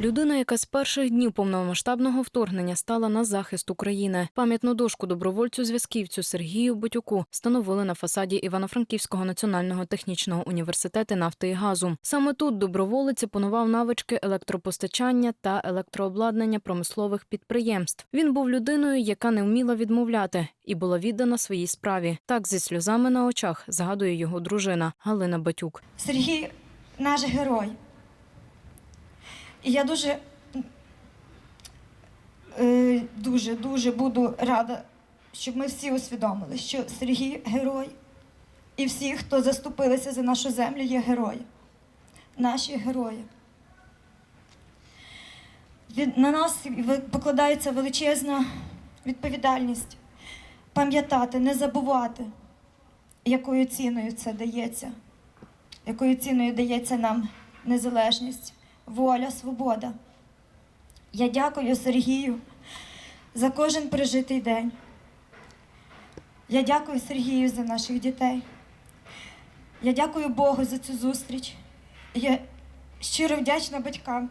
Людина, яка з перших днів повномасштабного вторгнення стала на захист України. Пам'ятну дошку добровольцю зв'язківцю Сергію Батюку встановили на фасаді Івано-Франківського національного технічного університету нафти і газу. Саме тут доброволець опанував навички електропостачання та електрообладнання промислових підприємств. Він був людиною, яка не вміла відмовляти і була віддана своїй справі. Так зі сльозами на очах згадує його дружина Галина Батюк. Сергій наш герой. І я дуже, е, дуже, дуже буду рада, щоб ми всі усвідомили, що Сергій герой. І всі, хто заступилися за нашу землю, є герої. Наші герої. На нас покладається величезна відповідальність пам'ятати, не забувати, якою ціною це дається якою ціною дається нам незалежність, воля, свобода. Я дякую Сергію за кожен прожитий день. Я дякую Сергію за наших дітей. Я дякую Богу за цю зустріч. Я щиро вдячна батькам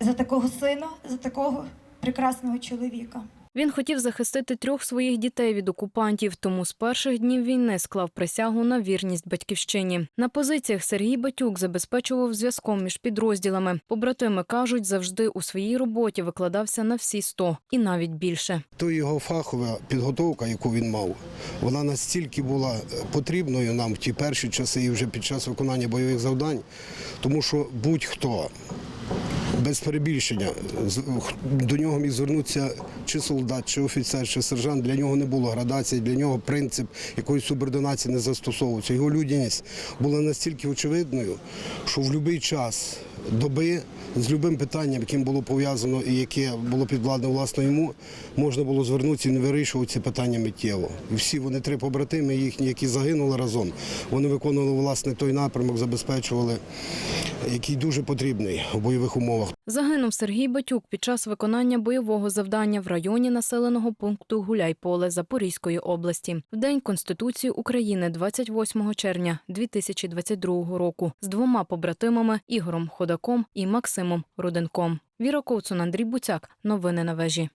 за такого сина, за такого прекрасного чоловіка. Він хотів захистити трьох своїх дітей від окупантів, тому з перших днів війни склав присягу на вірність батьківщині. На позиціях Сергій Батюк забезпечував зв'язком між підрозділами. Побратими кажуть, завжди у своїй роботі викладався на всі сто і навіть більше. То його фахова підготовка, яку він мав, вона настільки була е, потрібною нам в ті перші часи і вже під час виконання бойових завдань, тому що будь-хто. Без перебільшення до нього міг звернутися чи солдат, чи офіцер, чи сержант. Для нього не було градації, для нього принцип якоїсь субординації не застосовувався. Його людяність була настільки очевидною, що в будь-який час доби з будь-яким питанням, яким було пов'язано і яке було підвладне власно йому, можна було звернутися і не вирішувати ці питання миттєво. Всі вони три побратими їхні, які загинули разом, вони виконували власне той напрямок, забезпечували, який дуже потрібний у бойових умовах. Загинув Сергій Батюк під час виконання бойового завдання в районі населеного пункту Гуляйполе Запорізької області в день Конституції України 28 червня 2022 року з двома побратимами Ігорем Ходаком і Максимом Руденком. Віра Ковцун, Андрій Буцяк. Новини на вежі.